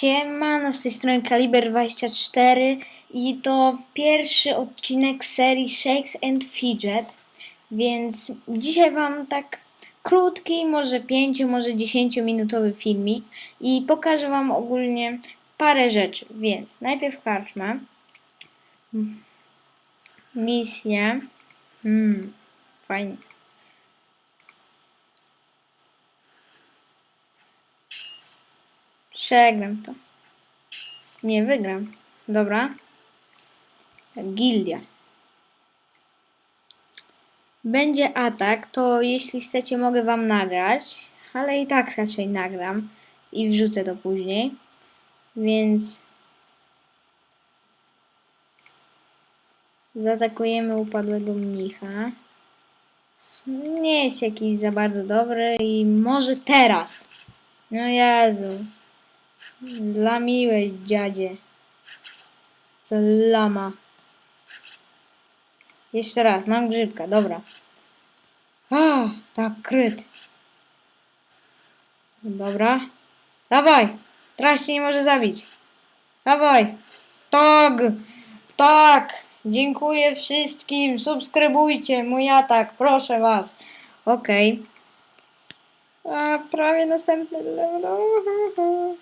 Siemano, z tej strony Kaliber24 i to pierwszy odcinek serii Shakes and Fidget, więc dzisiaj Wam tak krótki, może 5, może 10 minutowy filmik i pokażę Wam ogólnie parę rzeczy, więc najpierw karczma, misja, hmm, fajnie. Przegram to. Nie wygram. Dobra. Gildia. Będzie atak, to jeśli chcecie mogę wam nagrać, ale i tak raczej nagram i wrzucę to później. Więc zaatakujemy upadłego mnicha. Nie jest jakiś za bardzo dobry i może teraz. No Jezu. Dla miłej dziadzie. Co lama. Jeszcze raz, mam grzybka, dobra. A, tak, kryt. Dobra. Dawaj! Teraz się nie może zabić. Dawaj! Tak! Tak! Dziękuję wszystkim. Subskrybujcie mój atak, proszę was. Okej. A, prawie następny level.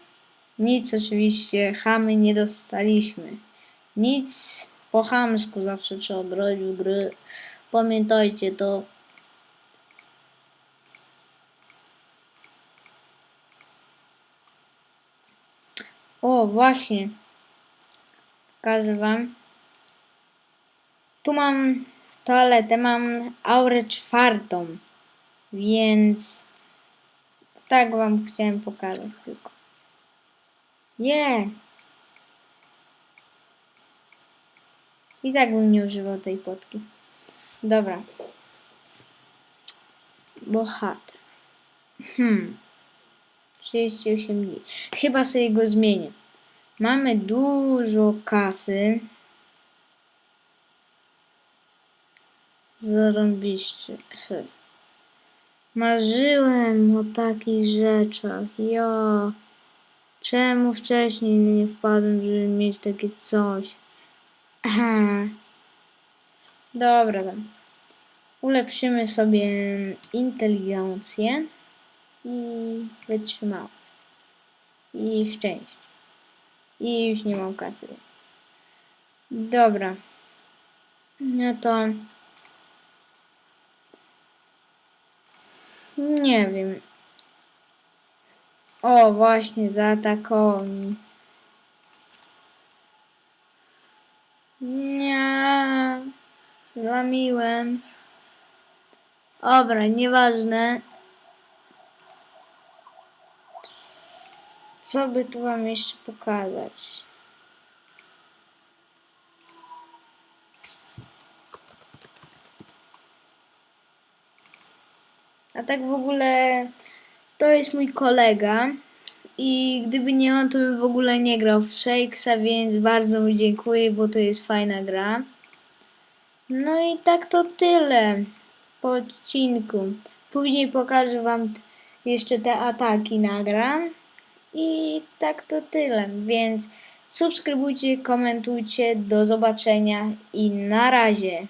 Nic oczywiście, chamy nie dostaliśmy. Nic po chamsku zawsze trzeba grać w gry. Pamiętajcie to. O, właśnie. Pokażę wam. Tu mam toaletę, mam aurę czwartą. Więc tak wam chciałem pokazać tylko. Nie. I tak bym nie używał tej potki. Dobra. Bohater. Hmm. 38 dni. Chyba sobie go zmienię. Mamy dużo kasy. Zarąbiście. Marzyłem o takich rzeczach. Ja. Czemu wcześniej nie wpadłem, żeby mieć takie coś? Dobra, tam. Ulepszymy sobie inteligencję i wytrzymałość. I szczęście. I już nie mam kasy. Dobra. No to... Nie wiem. O, właśnie, zaatakował mi. Nie. Zlamiłem. Dobra, nieważne. Co by tu wam jeszcze pokazać? A tak w ogóle to jest mój kolega i gdyby nie on, to bym w ogóle nie grał w Shakesa, więc bardzo mu dziękuję, bo to jest fajna gra. No i tak to tyle po odcinku. Później pokażę wam jeszcze te ataki nagram. I tak to tyle, więc subskrybujcie, komentujcie, do zobaczenia i na razie.